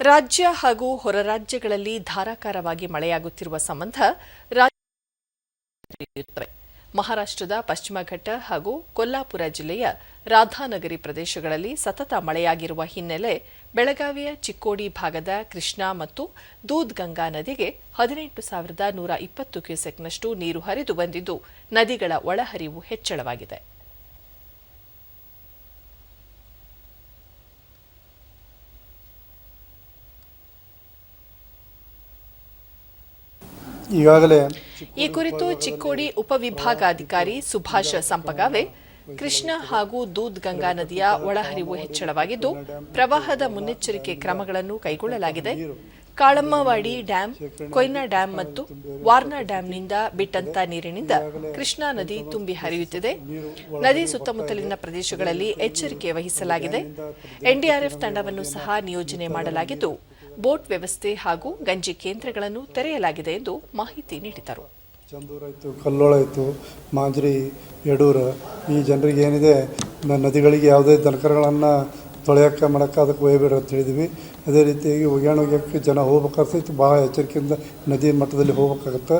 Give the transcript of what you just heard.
ರಾಜ್ಯ ಹಾಗೂ ಹೊರ ರಾಜ್ಯಗಳಲ್ಲಿ ಧಾರಾಕಾರವಾಗಿ ಮಳೆಯಾಗುತ್ತಿರುವ ಸಂಬಂಧ ಮಹಾರಾಷ್ಟ್ರದ ಪಶ್ಚಿಮ ಘಟ್ಟ ಹಾಗೂ ಕೊಲ್ಲಾಪುರ ಜಿಲ್ಲೆಯ ರಾಧಾನಗರಿ ಪ್ರದೇಶಗಳಲ್ಲಿ ಸತತ ಮಳೆಯಾಗಿರುವ ಹಿನ್ನೆಲೆ ಬೆಳಗಾವಿಯ ಚಿಕ್ಕೋಡಿ ಭಾಗದ ಕೃಷ್ಣಾ ಮತ್ತು ದೂದ್ಗಂಗಾ ನದಿಗೆ ಹದಿನೆಂಟು ಸಾವಿರದ ನೂರ ಇಪ್ಪತ್ತು ಕ್ಯೂಸೆಕ್ನಷ್ಟು ನೀರು ಹರಿದು ಬಂದಿದ್ದು, ನದಿಗಳ ಒಳಹರಿವು ಹೆಚ್ಚಳವಾಗಿದೆ. ಈಗಾಗಲೇ ಈ ಕುರಿತು ಚಿಕ್ಕೋಡಿ ಉಪವಿಭಾಗಾಧಿಕಾರಿ ಸುಭಾಷ್ ಸಂಪಗಾವೆ, ಕೃಷ್ಣ ಹಾಗೂ ದೂದ್ ಗಂಗಾ ನದಿಯ ಒಳಹರಿವು ಹೆಚ್ಚಳವಾಗಿದ್ದು, ಪ್ರವಾಹದ ಮುನ್ನೆಚ್ಚರಿಕೆ ಕ್ರಮಗಳನ್ನು ಕೈಗೊಳ್ಳಲಾಗಿದೆ. ಕಾಳಮ್ಮವಾಡಿ ಡ್ಯಾಂ, ಕೊಯ್ನಾ ಡ್ಯಾಂ ಮತ್ತು ವಾರ್ನಾ ಡ್ಯಾಂನಿಂದ ಬಿಟ್ಟಂತ ನೀರಿನಿಂದ ಕೃಷ್ಣಾ ನದಿ ತುಂಬಿ ಹರಿಯುತ್ತಿದೆ. ನದಿ ಸುತ್ತಮುತ್ತಲಿನ ಪ್ರದೇಶಗಳಲ್ಲಿ ಎಚ್ಚರಿಕೆ ವಹಿಸಲಾಗಿದೆ. ಎನ್ಡಿಆರ್ಎಫ್ ತಂಡವನ್ನು ಸಹ ನಿಯೋಜನೆ ಮಾಡಲಾಗಿದ್ದು ಬೋಟ್ ವ್ಯವಸ್ಥೆ ಹಾಗೂ ಗಂಜಿ ಕೇಂದ್ರಗಳನ್ನು ತೆರೆಯಲಾಗಿದೆ ಎಂದು ಮಾಹಿತಿ ನೀಡಿದರು. ಚಂದೂರು ಆಯಿತು, ಕಲ್ಲೋಳ ಆಯಿತು, ಮಾಂಜ್ರಿ, ಯಡೂರು, ಈ ಜನರಿಗೆ ಏನಿದೆ ನದಿಗಳಿಗೆ ಯಾವುದೇ ದನಕರಗಳನ್ನು ತೊಳೆಯೋಕ್ಕೆ, ಮಾಡೋಕ್ಕೆ ಅದಕ್ಕೆ ಒಯ್ಯಬೇಡ ಅಂತ ಹೇಳಿದ್ವಿ. ಅದೇ ರೀತಿಯಾಗಿ ಒಗ್ಯಾಣ ಒಗ್ಯಕ್ಕೆ ಜನ ಹೋಗ್ಬೇಕಾಗ್ತೈತಿ ಭಾಳ ಎಚ್ಚರಿಕೆಯಿಂದ ನದಿ ಮಟ್ಟದಲ್ಲಿ ಹೋಗ್ಬೇಕಾಗತ್ತೆ.